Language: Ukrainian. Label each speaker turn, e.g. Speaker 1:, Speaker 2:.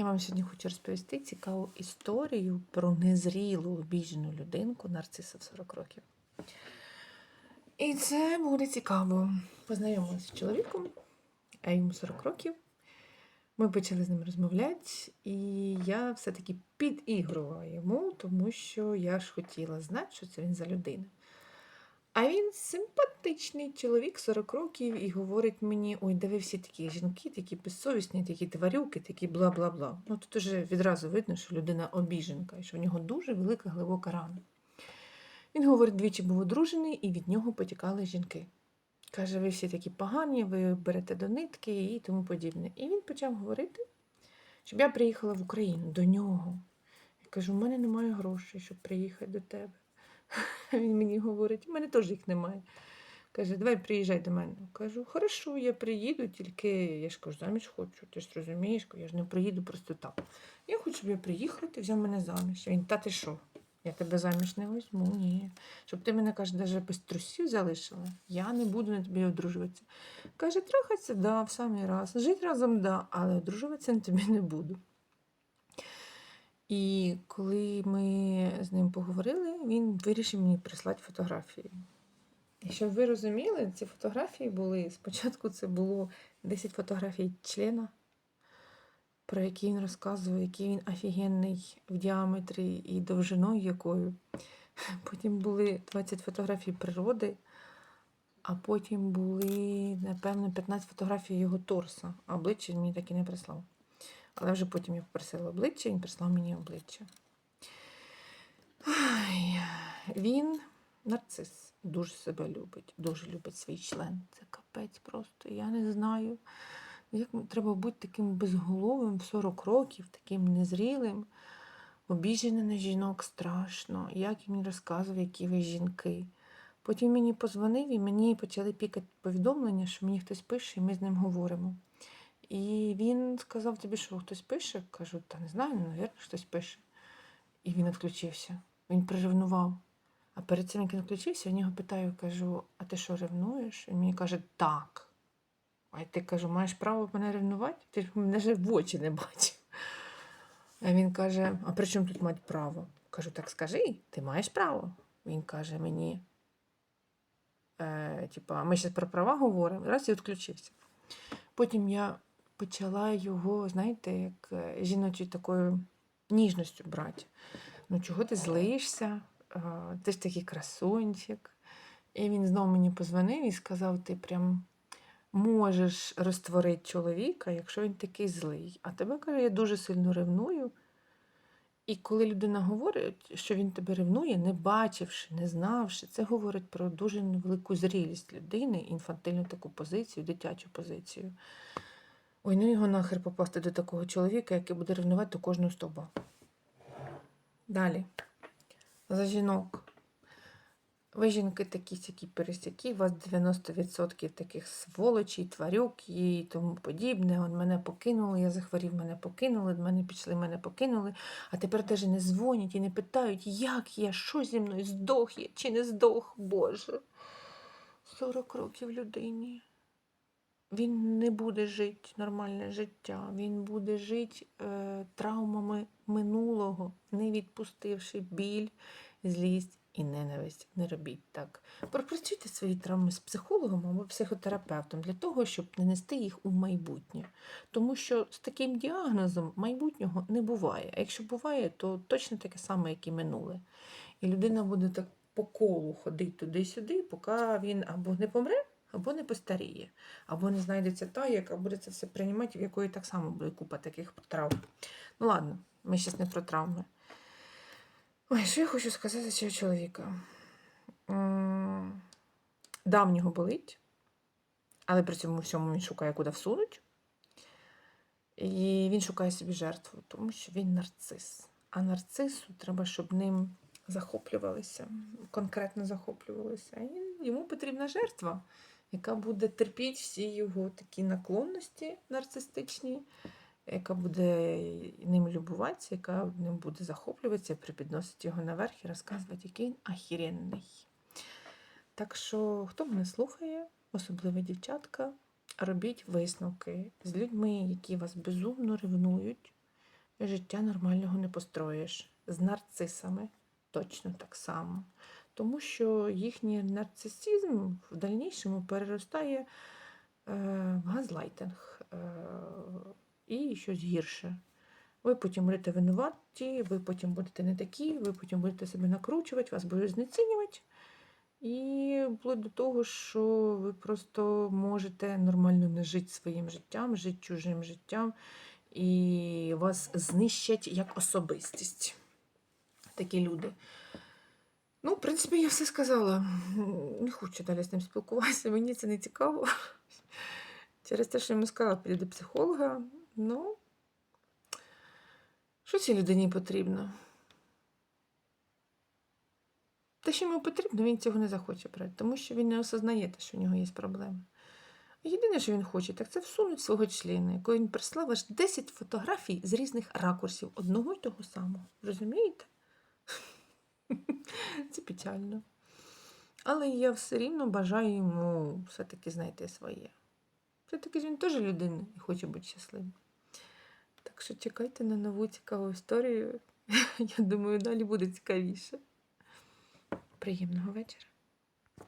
Speaker 1: Я вам сьогодні хочу розповісти цікаву історію про незрілу обіжену людинку нарциса в 40 років. І це буде цікаво. Познайомилася з чоловіком, а йому 40 років. Ми почали з ним розмовляти, і я все-таки підігрувала йому, тому що я ж хотіла знати, що це він за людина. А він симпатичний чоловік 40 років і говорить мені: ой, де ви всі такі жінки, такі безсовісні, такі тварюки, такі бла-бла-бла. Ну тут уже відразу видно, що людина обіженка, і що в нього дуже велика глибока рана. Він говорить, двічі був одружений, і від нього потікали жінки. Каже, ви всі такі погані, ви берете до нитки і тому подібне. І він почав говорити, щоб я приїхала в Україну до нього. Я кажу, у мене немає грошей, щоб приїхати до тебе. Він мені говорить, у мене теж їх немає. Каже, давай приїжджай до мене. Кажу, хорошо, я приїду, тільки я ж кажу, заміж хочу. Ти ж розумієш, я ж не приїду просто так. Я хочу, щоб я приїхала, взяв мене заміж. Він, та ти що? Я тебе заміж не візьму, ні. Щоб ти мене, каже, навіть без трусів залишила, я не буду на тобі одружуватися. Каже, трахатися, да, в самий раз. Жити разом, да, але одружуватися на тобі не буду. І коли ми з ним поговорили, він вирішив мені прислати фотографії. І щоб ви розуміли, ці фотографії були спочатку це було 10 фотографій члена, про які він розказував, який він офігенний в діаметрі і довжиною якою. Потім були 20 фотографій природи, а потім були, напевно, 15 фотографій його торса. А обличчя він мені так і не прислав. Але вже потім я попросила обличчя, він прислав мені обличчя. Ай, він нарцис, дуже себе любить, дуже любить свій член. Це капець просто. Я не знаю, як треба бути таким безголовим в 40 років, таким незрілим. Обіжений на жінок страшно, як він розказував, які ви жінки. Потім мені позвонив і мені почали пікати повідомлення, що мені хтось пише, і ми з ним говоримо. І він сказав тобі, що хтось пише. Кажу, та не знаю, навірно, хтось пише. І він відключився. Він приревнував. А перед цим, як він відключився, я нього питаю, кажу, а ти що, ревнуєш? Він мені каже, так. А ти кажу, маєш право мене ревнувати? Ти ж мене вже в очі не бачив. А він каже: А при чому тут мать право? Кажу, так скажи, ти маєш право. Він каже мені, е, типа, ми зараз про права говоримо, раз і відключився. Потім я почала його, знаєте, як е, жіночою такою ніжністю брати. Ну, чого ти злишся? Е, Ти ж такий красунчик. І він знову мені позвонив і сказав: ти прям можеш розтворити чоловіка, якщо він такий злий. А тебе каже, я дуже сильно ревную. І коли людина говорить, що він тебе ревнує, не бачивши, не знавши, це говорить про дуже велику зрілість людини, інфантильну таку позицію, дитячу позицію. Ой, ну його нахер попасти до такого чоловіка, який буде ревнувати до кожного стовба. Далі. За жінок. Ви жінки такі сякі пересякі, у вас 90% таких сволочей, тварюк і тому подібне. Он мене покинули, я захворів, мене покинули, мене пішли, мене покинули. А тепер теж не дзвонять і не питають, як я, що зі мною, здох я чи не здох, Боже. 40 років людині. Він не буде жити нормальне життя, він буде жити е, травмами минулого, не відпустивши біль, злість і ненависть. Не робіть так. Пропрацюйте свої травми з психологом або психотерапевтом для того, щоб не нести їх у майбутнє. Тому що з таким діагнозом майбутнього не буває. А якщо буває, то точно таке саме, як і минуле. І людина буде так по колу ходити туди-сюди, поки він або не помре, або не постаріє, або не знайдеться та, яка буде це все приймати, в якої так само буде купа таких травм. Ну ладно, ми зараз не про травми. Ой, що я хочу сказати цього чоловіка? М, Да, в нього болить, але при цьому всьому він шукає, куди всунуть. І він шукає собі жертву, тому що він нарцис. А нарцису треба, щоб ним захоплювалися, конкретно захоплювалися. І йому потрібна жертва, яка буде терпіти всі його такі наклонності нарцистичні, яка буде ним любуватися, яка ним буде захоплюватися, припідносити його наверх і розказувати, який він ахіренний. Так що, хто мене слухає, особливо дівчатка, робіть висновки з людьми, які вас безумно ревнують, життя нормального не построїш. З нарцисами точно так само. Тому що їхній нарцисизм в дальнішому переростає е, в газлайтинг е, і щось гірше. Ви потім будете винуваті, ви потім будете не такі, ви потім будете себе накручувати, вас будуть знецінювати. І вплоть до того, що ви просто можете нормально не жити своїм життям, жити чужим життям, і вас знищать як особистість. Такі люди. Принципі, я все сказала. Не хочу далі з ним спілкуватися, мені це не цікаво. Через те, що йому сказала, піде до психолога. Ну, що цій людині потрібно? Те, що йому потрібно, він цього не захоче брати, тому що він не осознає те, що в нього є проблеми. Єдине, що він хоче, так це всунуть свого члена, якого він прислав аж 10 фотографій з різних ракурсів одного й того самого. Розумієте? Це печально. Але я все рівно бажаю йому все-таки знайти своє. Все-таки він теж людина і хоче бути щасливим. Так що чекайте на нову цікаву історію. Я думаю, далі буде цікавіше. Приємного вечора.